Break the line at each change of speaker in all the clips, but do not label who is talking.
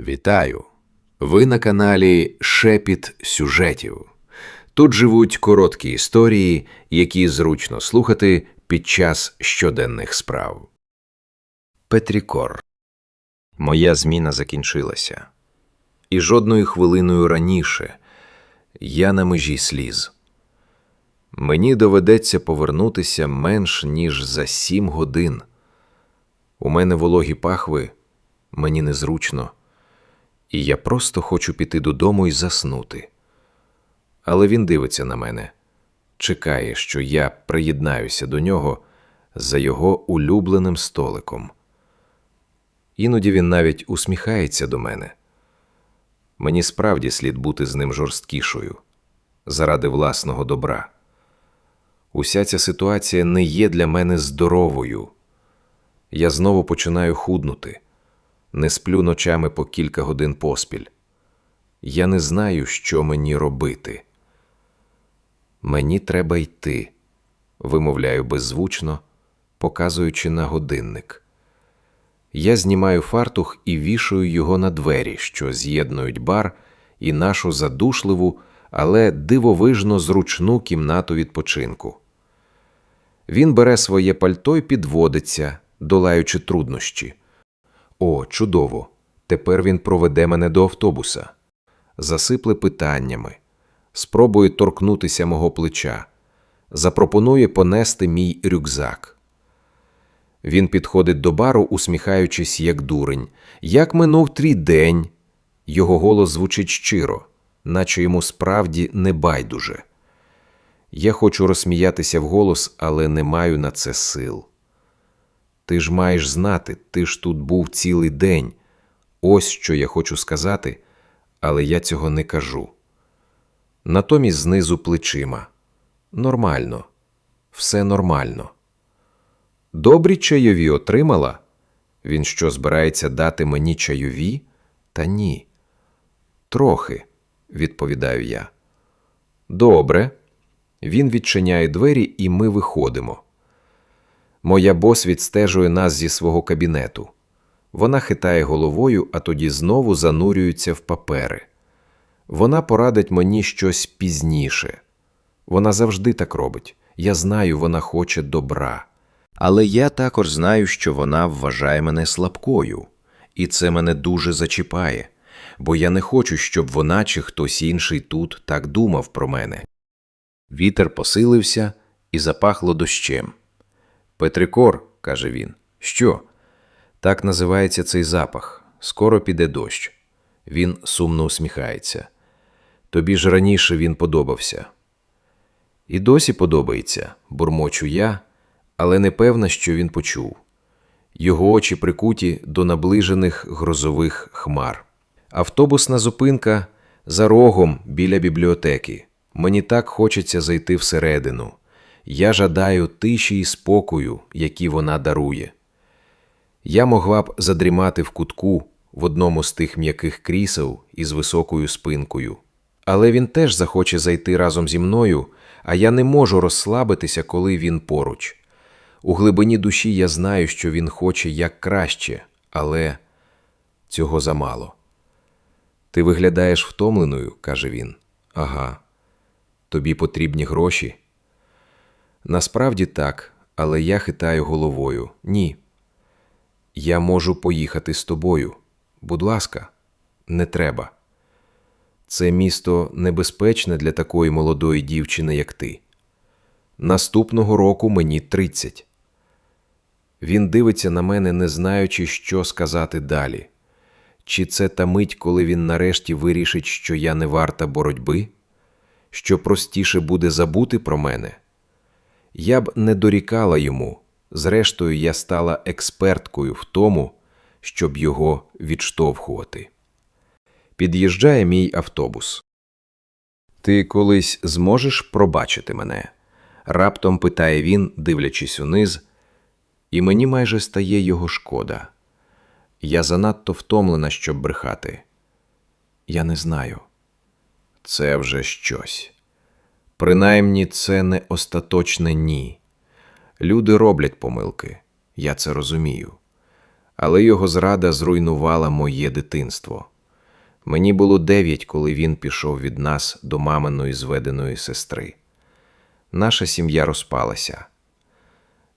Вітаю! Ви на каналі Шепіт сюжетів. Тут живуть короткі історії, які зручно слухати під час щоденних справ. Петрікор. Моя зміна закінчилася. І жодною хвилиною раніше я на межі сліз. Мені доведеться повернутися менш ніж за сім годин. У мене вологі пахви, мені незручно і я просто хочу піти додому і заснути. Але він дивиться на мене, чекає, що я приєднаюся до нього за його улюбленим столиком. Іноді він навіть усміхається до мене. Мені справді слід бути з ним жорсткішою заради власного добра. Уся ця ситуація не є для мене здоровою. Я знову починаю худнути не сплю ночами по кілька годин поспіль. Я не знаю, що мені робити. Мені треба йти, вимовляю беззвучно, показуючи на годинник. Я знімаю фартух і вішаю його на двері, що з'єднують бар і нашу задушливу, але дивовижно зручну кімнату відпочинку. Він бере своє пальто і підводиться, долаючи труднощі. О, чудово! Тепер він проведе мене до автобуса, засипле питаннями, спробує торкнутися мого плеча, запропонує понести мій рюкзак. Він підходить до бару, усміхаючись, як дурень. Як минув твій день? Його голос звучить щиро, наче йому справді не байдуже. Я хочу розсміятися вголос, але не маю на це сил. Ти ж маєш знати, ти ж тут був цілий день. Ось що я хочу сказати, але я цього не кажу. Натомість знизу плечима. Нормально, все нормально. Добрі чайові отримала? Він що збирається дати мені чайові? Та ні. Трохи, відповідаю я. Добре. Він відчиняє двері, і ми виходимо. Моя бос відстежує нас зі свого кабінету. Вона хитає головою, а тоді знову занурюється в папери. Вона порадить мені щось пізніше. Вона завжди так робить. Я знаю, вона хоче добра. Але я також знаю, що вона вважає мене слабкою, і це мене дуже зачіпає, бо я не хочу, щоб вона чи хтось інший тут так думав про мене. Вітер посилився і запахло дощем. Петрикор, каже він. Що? Так називається цей запах. Скоро піде дощ. Він сумно усміхається. Тобі ж раніше він подобався. І досі подобається, бурмочу я, але не певна, що він почув. Його очі прикуті до наближених грозових хмар. Автобусна зупинка за рогом біля бібліотеки. Мені так хочеться зайти всередину. Я жадаю тиші і спокою, які вона дарує. Я могла б задрімати в кутку в одному з тих м'яких крісел із високою спинкою. Але він теж захоче зайти разом зі мною, а я не можу розслабитися, коли він поруч. У глибині душі я знаю, що він хоче як краще, але цього замало. Ти виглядаєш втомленою, каже він. Ага. Тобі потрібні гроші. Насправді так, але я хитаю головою. Ні. Я можу поїхати з тобою. Будь ласка, не треба. Це місто небезпечне для такої молодої дівчини, як ти. Наступного року мені тридцять. Він дивиться на мене, не знаючи, що сказати далі. Чи це та мить, коли він нарешті вирішить, що я не варта боротьби, що простіше буде забути про мене? Я б не дорікала йому, зрештою, я стала експерткою в тому, щоб його відштовхувати. Під'їжджає мій автобус. Ти колись зможеш пробачити мене? раптом питає він, дивлячись униз, і мені майже стає його шкода. Я занадто втомлена, щоб брехати. Я не знаю. Це вже щось. Принаймні, це не остаточне ні. Люди роблять помилки, я це розумію. Але його зрада зруйнувала моє дитинство. Мені було дев'ять, коли він пішов від нас до маминої зведеної сестри. Наша сім'я розпалася.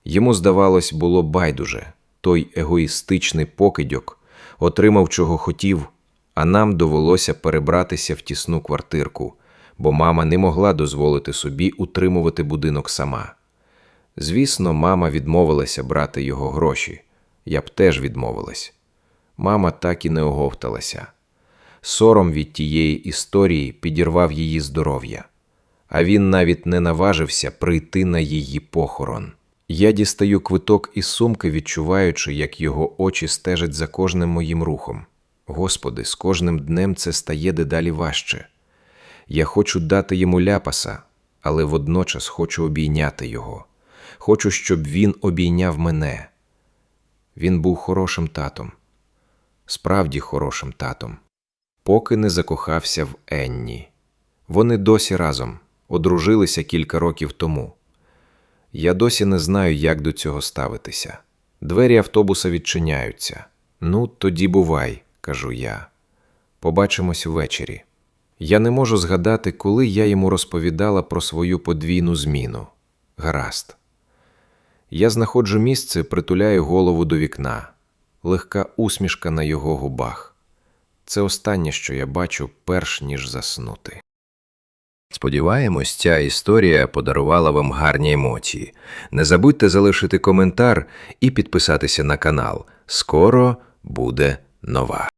Йому, здавалось, було байдуже. Той егоїстичний покидьок отримав, чого хотів, а нам довелося перебратися в тісну квартирку, бо мама не могла дозволити собі утримувати будинок сама. Звісно, мама відмовилася брати його гроші. Я б теж відмовилась. Мама так і не оговталася. Сором від тієї історії підірвав її здоров'я, а він навіть не наважився прийти на її похорон. Я дістаю квиток із сумки, відчуваючи, як його очі стежать за кожним моїм рухом. Господи, з кожним днем це стає дедалі важче. Я хочу дати йому ляпаса, але водночас хочу обійняти його. Хочу, щоб він обійняв мене. Він був хорошим татом, справді хорошим татом, поки не закохався в Енні. Вони досі разом, одружилися кілька років тому. Я досі не знаю, як до цього ставитися. Двері автобуса відчиняються. Ну, тоді бувай, кажу я. Побачимось ввечері. Я не можу згадати, коли я йому розповідала про свою подвійну зміну. Гаразд. Я знаходжу місце, притуляю голову до вікна, легка усмішка на його губах. Це останнє, що я бачу, перш ніж заснути. Сподіваємось, ця історія подарувала вам гарні емоції. Не забудьте залишити коментар і підписатися на канал. Скоро буде нова.